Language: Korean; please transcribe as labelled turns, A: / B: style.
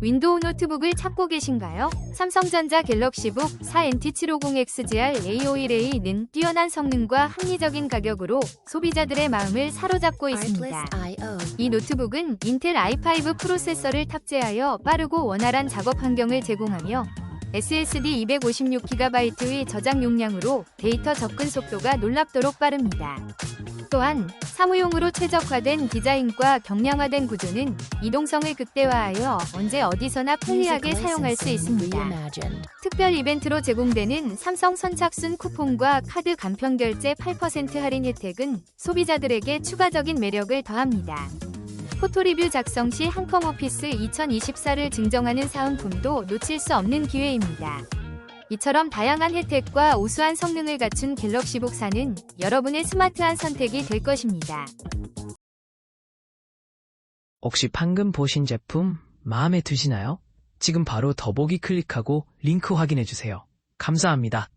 A: 윈도우 노트북을 찾고 계신가요? 삼성전자 갤럭시북 4NT750XGR A51A는 뛰어난 성능과 합리적인 가격으로 소비자들의 마음을 사로잡고 있습니다. 이 노트북은 인텔 i5 프로세서를 탑재하여 빠르고 원활한 작업 환경을 제공하며 SSD 256GB의 저장 용량으로 데이터 접근 속도가 놀랍도록 빠릅니다. 또한 사무용으로 최적화된 디자인과 경량화된 구조는 이동성을 극대화하여 언제 어디서나 편리하게 사용할 수 있습니다. 특별 이벤트로 제공되는 삼성 선착순 쿠폰과 카드 간편 결제 8% 할인 혜택은 소비자들에게 추가적인 매력을 더합니다. 포토리뷰 작성 시 한컴 오피스 2024를 증정하는 사은품도 놓칠 수 없는 기회입니다. 이처럼 다양한 혜택과 우수한 성능을 갖춘 갤럭시북 4는 여러분의 스마트한 선택이 될 것입니다.
B: 혹시 방금 보신 제품 마음에 드시나요? 지금 바로 더보기 클릭하고 링크 확인해 주세요. 감사합니다.